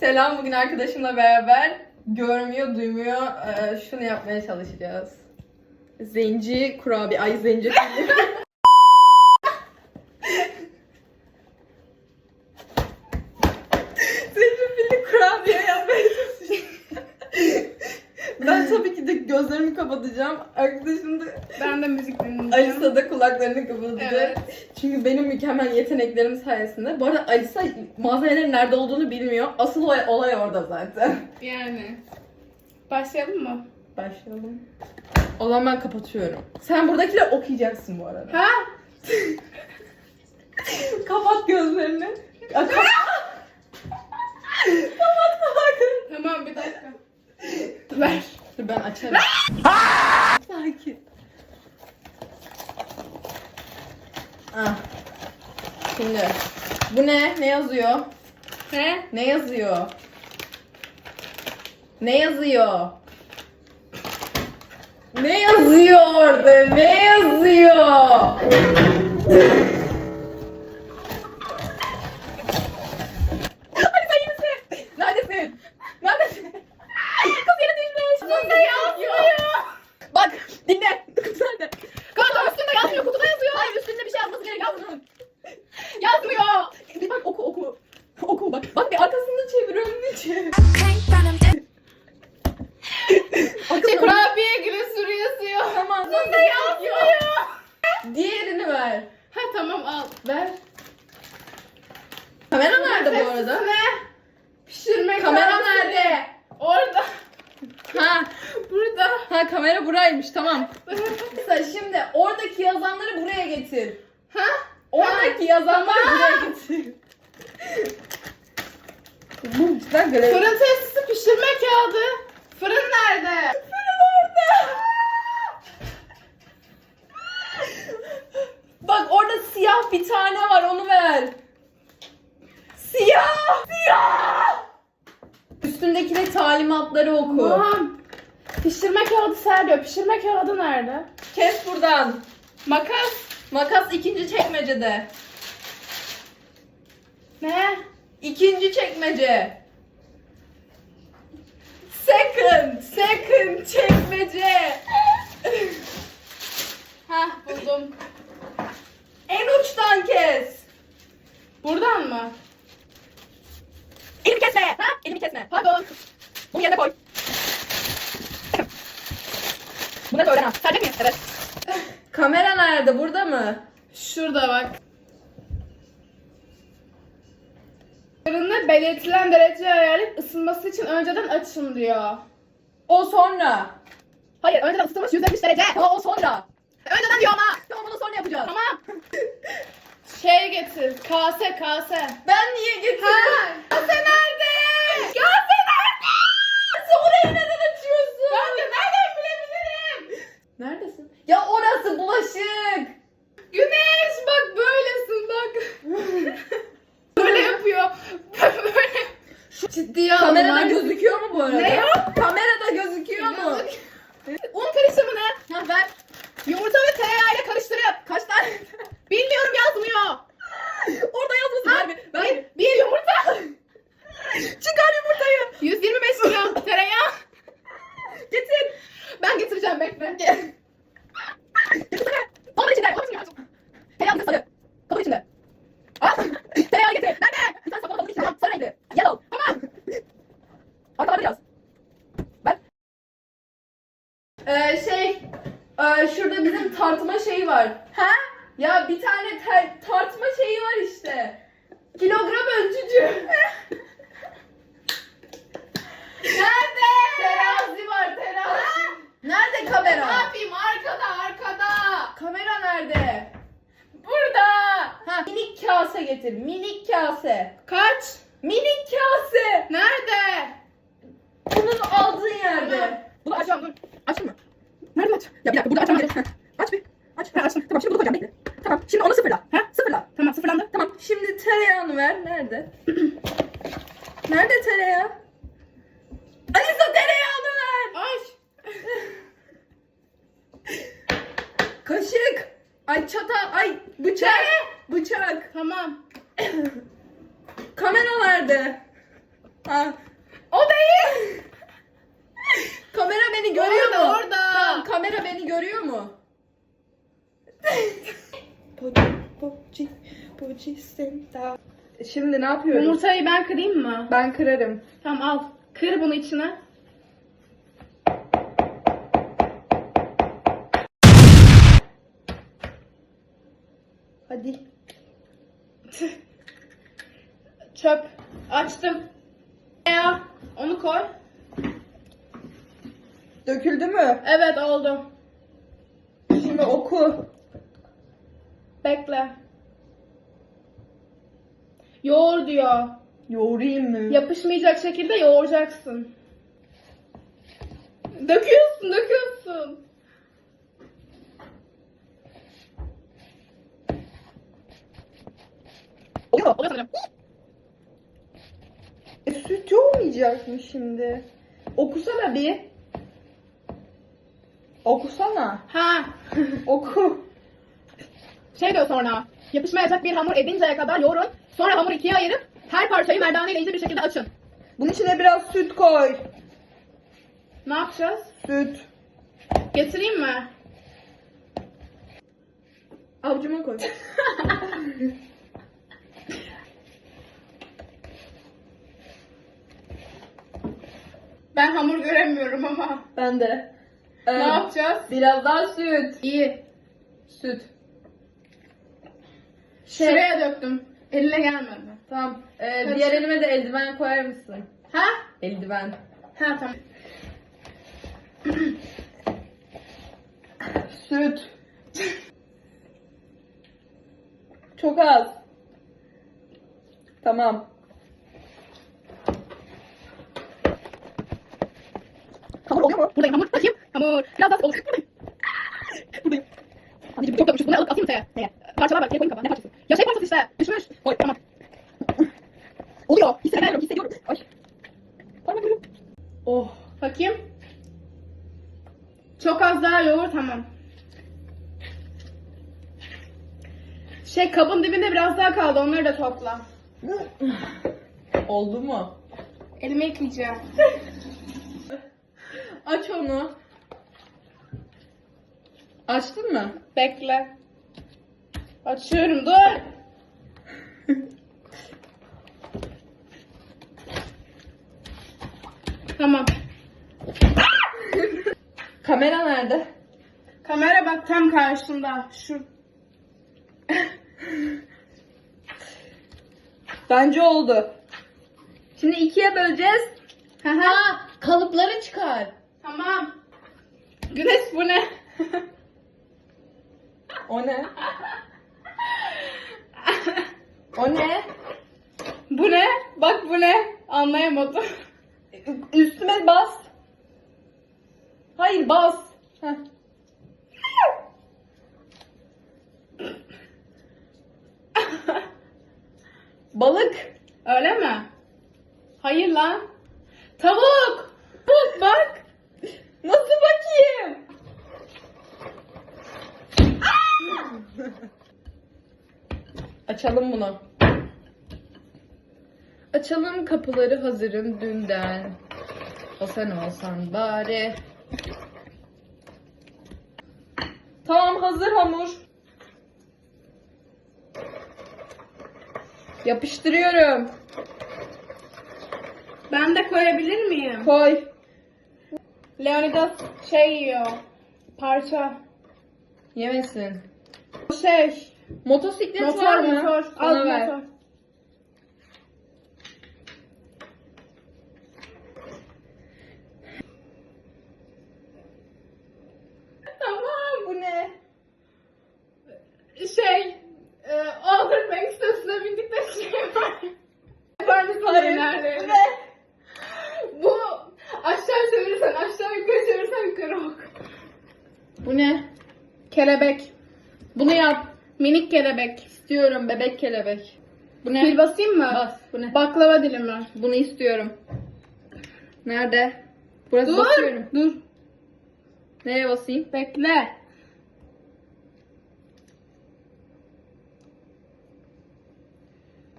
Selam, bugün arkadaşımla beraber görmüyor, duymuyor, şunu yapmaya çalışacağız. Zenci kurabiye, ay zenci Zencefilli kurabiye yapmaya çalışacağım. ben tabii ki de gözlerimi kapatacağım. Arkadaşım da Ben de müzik dinleyeceğim. Alisa da kulaklarını kapatacak. Evet. Çünkü benim mükemmel yeteneklerim sayesinde. Bu arada Alisa malzemelerin nerede olduğunu bilmiyor. Asıl olay, olay orada zaten. Yani. Başlayalım mı? Başlayalım. O zaman ben kapatıyorum. Sen buradakileri okuyacaksın bu arada. Ha? Kapat gözlerini. Aa, Kapat. kapat kulaklarını. Tamam bir dakika. Ver. Dur ben açarım. Sakin. Ah. Şimdi. Bu ne? Ne yazıyor? He? Ne yazıyor? Ne yazıyor? Ne yazıyor orada? Ne yazıyor? Hadi sen misin? Neredesin? Neredesin? Kız yere düşmüş. Bunda yazmıyor. Bak dinle. Kız nerede? Kanka üstünde yazmıyor. Kutuda yazıyor. Hayır üstünde bir şey yazması gerek bunun. Yazmıyor. Bir bak oku oku. Oku bak. Bak bir arkasını Şey, kurabiye glosürü yazıyor. Tamam. Bunda yazmıyor. Diğerini ver. Ha tamam al. Ver. Kamera nerede bu arada? Ne? Pişirme Kamera nerede? Orada. Ha, Burada. ha kamera buraymış tamam. Sen şimdi oradaki yazanları buraya getir. Ha? Oradaki yazanları buraya getir. Görev. Fırın testisi pişirme kağıdı. Fırın nerede? Fırın orada. Bak orada siyah bir tane var onu ver. Siyah! Siyah! Üstündekine talimatları oku. Tamam. Pişirme kağıdı ser diyor. Pişirme kağıdı nerede? Kes buradan. Makas. Makas ikinci çekmecede. Ne? İkinci çekmece. Second, second çekmece. Hah buldum. en uçtan kes. Buradan mı? Elimi kesme. Ha? Elimi kesme. Pardon. Bunu yerine koy. Buna da öğren ha. Sence miyim? Evet. Kamera nerede? Burada mı? Şurada bak. Fırını belirtilen dereceye ayarlayıp ısınması için önceden açın diyor. O sonra. Hayır önceden ısıtılmış 170 derece. Tamam o sonra. Önceden diyor ama. Tamam onu sonra yapacağız. Tamam. Şey getir. Kase kase. Ben niye getirdim? Ha. Kase nerede? Kase nerede? Sen orayı neden açıyorsun? Ben de nereden bilebilirim? Neredesin? Ya orası bulaşık. Güneş bak böylesin bak. Böyle yapıyor. Böyle. Ciddiye alın. Kamerada gözüküyor mu bu arada? Ne yok? Kamerada gözüküyor mu? Un karışımını Ha ver. yumurta ve tereyağıyla karıştırıp Kaç tane? bilmiyorum yazmıyor. Orada yazmasın. Ver bir. Ver bir. Bir, bir yumurta. Çıkar yumurtayı. 125 gram tereyağı. Getir. Ben getireceğim bekle. Onun içinde. Onun içinde. Tereyağı kız sarı. Kabın içinde. Al. Tereyağı getir. Nerede? Bir tane sakal kabın içinde. Tamam. Sarı renkli. Yellow. Tamam. Arkadan biraz. Ver. Ee, şey. e, şurada bizim tartma şeyi var. Ha? Ya bir tane ter- tartma şeyi var işte. Kilogram ölçücü. Nerede? Terazi var terazi. Nerede Ne kamera? yapayım arkada arkada. Kamera nerede? Burada. Ha, minik kase getir. Minik kase. Kaç? Minik kase. Nerede? Bunun aldığın yerde. Bunu açacağım dur. Açayım mı? Nereden aç? Ya bir dakika burada açmam gerek. Heh, Aç bir. Aç. Ha, açtım. Tamam şimdi bunu koyacağım bekle. Tamam şimdi onu sıfırla. Ha? Sıfırla. Tamam sıfırlandı. Tamam şimdi tereyağını ver. Nerede? Nerede tereyağı? Alisa tereyağını ver. Ay. Kaşık. Ay çatal. Ay bıçak. Bıçak. Tamam. Kamera nerede? Ha. O değil. Kamera beni görüyor Orada, mu? orada. Tamam, kamera beni görüyor mu? Şimdi ne yapıyoruz? Yumurtayı ben kırayım mı? Ben kırarım. Tamam al. Kır bunu içine. Hadi. Çöp. Açtım. Ya onu koy. Döküldü mü? Evet oldu. Şimdi oku. Bekle. Yoğur diyor. Yoğurayım mı? Yapışmayacak şekilde yoğuracaksın. Döküyorsun, döküyorsun. Oluyor. Oluyor sanırım. E, süt olmayacak mı şimdi? Okusana bir. Okusana. Ha. Oku. Şey diyor sonra. Yapışmayacak bir hamur edinceye kadar yoğurun. Sonra hamuru ikiye ayırıp her parçayı merdane ile iyice bir şekilde açın. Bunun içine biraz süt koy. Ne yapacağız? Süt. Getireyim mi? Avucuma koy. Ben hamur göremiyorum ama. ben de. Ne Ee, yapacağız? Biraz daha süt. İyi. Süt. Şey, Şuraya döktüm. Eline gelmedi. Tamam. Ee, Kaç- diğer elime de eldiven koyar mısın? Ha? Eldiven. Ha tamam. Süt. Çok az. Tamam. Mu? Buradayım hamur. Bakayım. Hamur. Biraz daha olur. Buradayım. Anneciğim çok dökmüşüz. Bunu alıp atayım ortaya. Neye? Parçalar var. Geri koyayım kafana. Ne parçası? Ya şey parçası işte. Düşmüş. Oy tamam. Oluyor. Hissediyorum. Hissediyorum. Ay. Parmak ucum. Oh. Bakayım. Çok az daha yoğur tamam. Şey kabın dibinde biraz daha kaldı. Onları da topla. Oldu mu? Elimi yıkayacağım. Aç onu. Açtın mı? Bekle. Açıyorum dur. tamam. Kamera nerede? Kamera bak tam karşında. Şu. Bence oldu. Şimdi ikiye böleceğiz. Haha. Kalıpları çıkar. Tamam. Güneş bu ne? O ne? O ne? bu ne? Bak bu ne? Anlayamadım. Üstüme bas. Hayır bas. Heh. Balık. Öyle mi? Hayır lan. Tavuk. Tavuk bak. Nasıl bakayım? Açalım bunu. Açalım kapıları hazırım dünden. O sen olsan bari. Tamam hazır hamur. Yapıştırıyorum. Ben de koyabilir miyim? Koy. Leonidas şey yiyor. Parça. Yemesin. Şey. Motosiklet Motor var mı? motor. Al ver. motor. Tamam bu ne? Şey. E, Outer Banks'te üstüne bindikleri şey var. Yapar mısın Hayır. nerede? Bu ne? Bu aşağı çevirirsen aşağı yukarı çevirirsen yukarı ok. Bu ne? Kelebek. Bunu yap. Minik kelebek. İstiyorum bebek kelebek. Bu Pil basayım mı? Bas. Bu ne? Baklava dilimi. Bunu istiyorum. Nerede? Burası Dur. basıyorum. Dur. Nereye basayım? Bekle.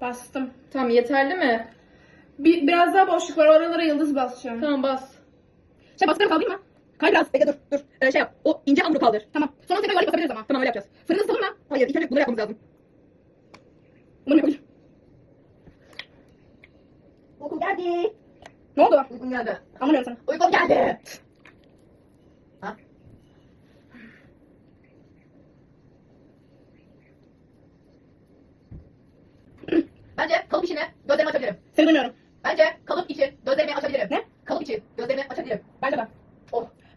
Bastım. Tamam yeterli mi? Bir, biraz daha boşluk var. Oralara yıldız basacağım. Tamam bas. Şey bastırıp kaldırayım mı? Kay biraz. Bekle dur dur. Ee, şey yap. O ince hamuru kaldır. Tamam. Sonra tekrar yuvarlak basabiliriz ama. Tamam öyle yapacağız. Fırını ısıtalım mı? Hayır ilk önce bunu yapmamız lazım. Bunu yapabilirim. Uykum geldi. Ne oldu? Uykum geldi. Anlamıyorum sana. Uykum geldi.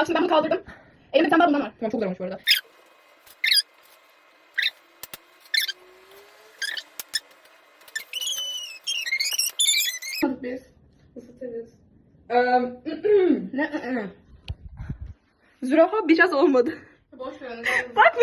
Bak şimdi ben bunu kaldırdım. Elimde bir tane daha bundan var. Tamam çok güzel olmuş bu arada. Biz. Ne, ne? Zürafa biraz olmadı. Boş ver. Bak